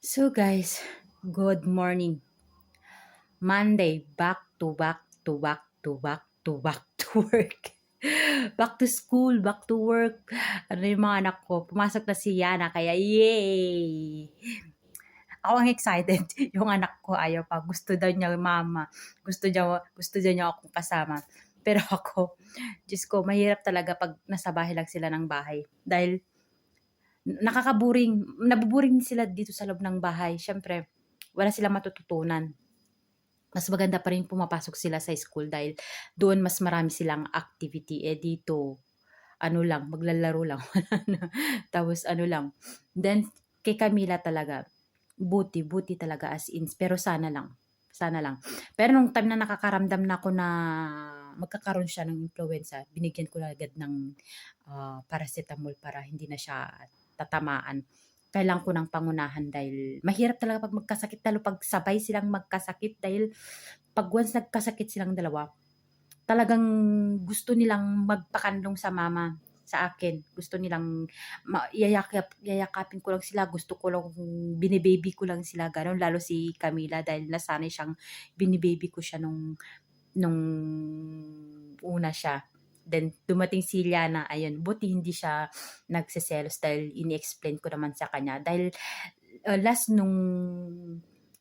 So guys, good morning. Monday, back to back to back to back to back to work. Back to school, back to work. Ano yung mga anak ko? Pumasok na si Yana, kaya yay! Ako ang excited. Yung anak ko ayaw pa. Gusto daw niya mama. Gusto niya, gusto daw niya akong kasama. Pero ako, Diyos ko, mahirap talaga pag nasa bahay lang sila ng bahay. Dahil nakakaburing, nabuburing sila dito sa loob ng bahay. Siyempre, wala silang matututunan. Mas maganda pa rin pumapasok sila sa school dahil doon mas marami silang activity. Eh dito, ano lang, maglalaro lang. Tapos ano lang. Then, kay Camila talaga, buti, buti talaga as in. Pero sana lang. Sana lang. Pero nung time na nakakaramdam na ako na magkakaroon siya ng influenza, binigyan ko agad ng ah, paracetamol para hindi na siya tatamaan. Kailangan ko ng pangunahan dahil mahirap talaga pag magkasakit, lalo pag sabay silang magkasakit dahil pag once nagkasakit silang dalawa, talagang gusto nilang magpakandong sa mama sa akin. Gusto nilang ma- yayakap, yayakapin ko lang sila. Gusto ko lang, binibaby ko lang sila. Ganon. Lalo si Camila dahil nasanay siyang binibaby ko siya nung, nung una siya. Then, dumating si Liana, ayun, buti hindi siya nagsiselos dahil ini-explain ko naman sa kanya. Dahil uh, last nung,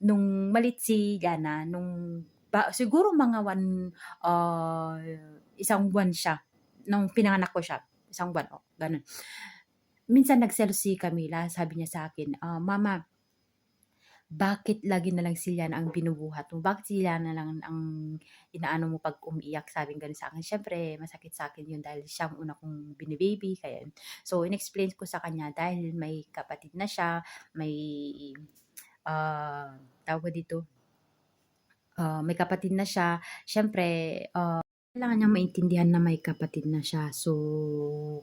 nung malit si Liana, nung, ba, siguro mga one, uh, isang buwan siya, nung pinanganak ko siya, isang buwan, oh, ganun. Minsan nagselos si Camila, sabi niya sa akin, ah, Mama, bakit lagi na lang si Liana ang binubuhat mo? Bakit si Liana lang ang inaano mo pag umiiyak? Sabi ganun sa akin. Siyempre, masakit sa akin yun dahil siya ang una kong binibaby. Kaya, so, in-explain ko sa kanya dahil may kapatid na siya, may, uh, tawag dito, uh, may kapatid na siya. Siyempre, uh, kailangan niya maintindihan na may kapatid na siya. So,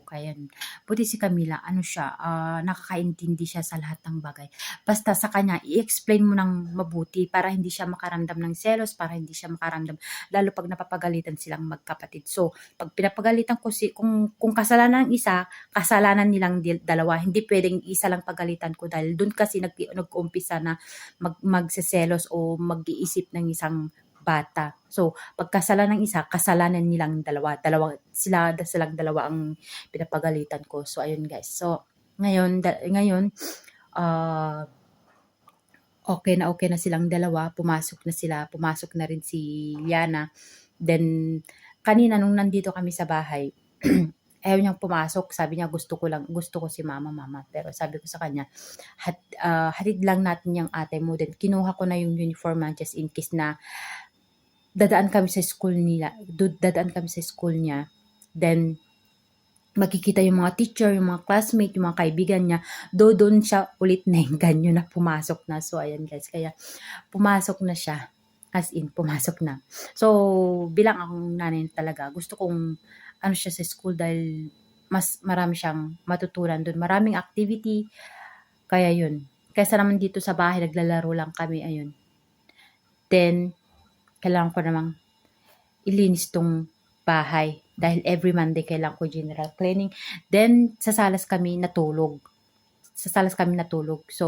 kaya, buti si Camila, ano siya, uh, nakakaintindi siya sa lahat ng bagay. Basta sa kanya, i-explain mo ng mabuti para hindi siya makaramdam ng selos, para hindi siya makaramdam, lalo pag napapagalitan silang magkapatid. So, pag pinapagalitan ko si, kung, kung kasalanan ng isa, kasalanan nilang dalawa. Hindi pwedeng isa lang pagalitan ko dahil doon kasi nag, nag-umpisa na mag, magseselos o mag-iisip ng isang bata. So, pagkasala ng isa, kasalanan nilang dalawa. Dalawa, sila, silang dalawa ang pinapagalitan ko. So, ayun guys. So, ngayon, da, ngayon, uh, okay na okay na silang dalawa. Pumasok na sila. Pumasok na rin si Yana. Then, kanina nung nandito kami sa bahay, ayaw niyang pumasok. Sabi niya, gusto ko lang, gusto ko si mama, mama. Pero sabi ko sa kanya, hat, uh, hatid lang natin yung ate mo. Then, kinuha ko na yung uniform just in case na dadaan kami sa school nila, dadaan kami sa school niya. Then, makikita yung mga teacher, yung mga classmate, yung mga kaibigan niya, do doon siya ulit na ganyo na pumasok na. So, ayan guys, kaya pumasok na siya. As in, pumasok na. So, bilang akong nanay talaga, gusto kong ano siya sa school dahil mas marami siyang matutunan doon. Maraming activity. Kaya yun. Kaysa naman dito sa bahay, naglalaro lang kami. Ayun. Then, kailangan ko namang ilinis tong bahay. Dahil every Monday kailangan ko general cleaning. Then, sa salas kami natulog. Sa salas kami natulog. So,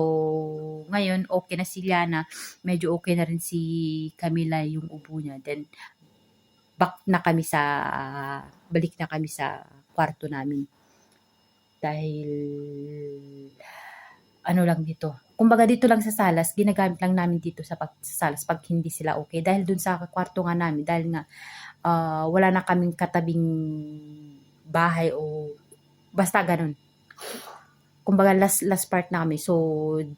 ngayon, okay na si Liana. Medyo okay na rin si Camila yung ubo niya. Then, back na kami sa, uh, balik na kami sa kwarto namin. Dahil, ano lang dito, kumbaga dito lang sa salas, ginagamit lang namin dito sa, pag, sa salas pag hindi sila okay. Dahil dun sa kwarto nga namin, dahil nga uh, wala na kaming katabing bahay o basta ganun. Kumbaga last, last part na kami. So,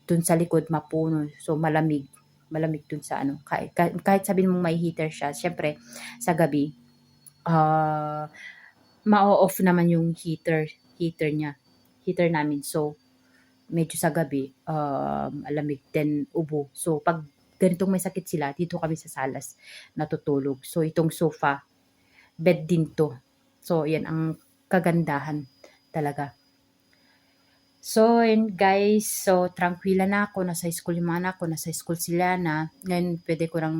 dun sa likod, mapuno. So, malamig. Malamig dun sa ano. Kahit, kahit sabihin mong may heater siya, syempre, sa gabi, uh, ma-off naman yung heater, heater niya. Heater namin. So, medyo sa gabi, um, alamig, then ubo. So, pag ganitong may sakit sila, dito kami sa salas natutulog. So, itong sofa, bed din to. So, yan ang kagandahan talaga. So, and guys, so, tranquila na ako, nasa school yung mga anak ko, nasa school sila na, ngayon, pwede ko nang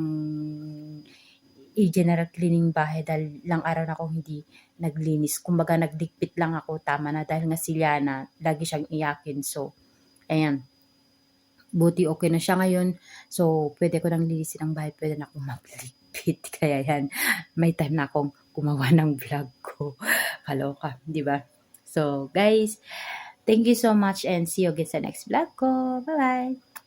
i-general cleaning bahay dahil lang araw na ako hindi naglinis. Kumbaga, nagdikpit lang ako, tama na dahil nga sila na lagi siyang iyakin. So, Ayan. buti okay na siya ngayon. So, pwede ko nang linisin ang bahay, pwede na akong magligpit. Kaya yan, may time na akong gumawa ng vlog ko. Kaloka, di ba? So, guys, thank you so much and see you again sa next vlog ko. Bye-bye!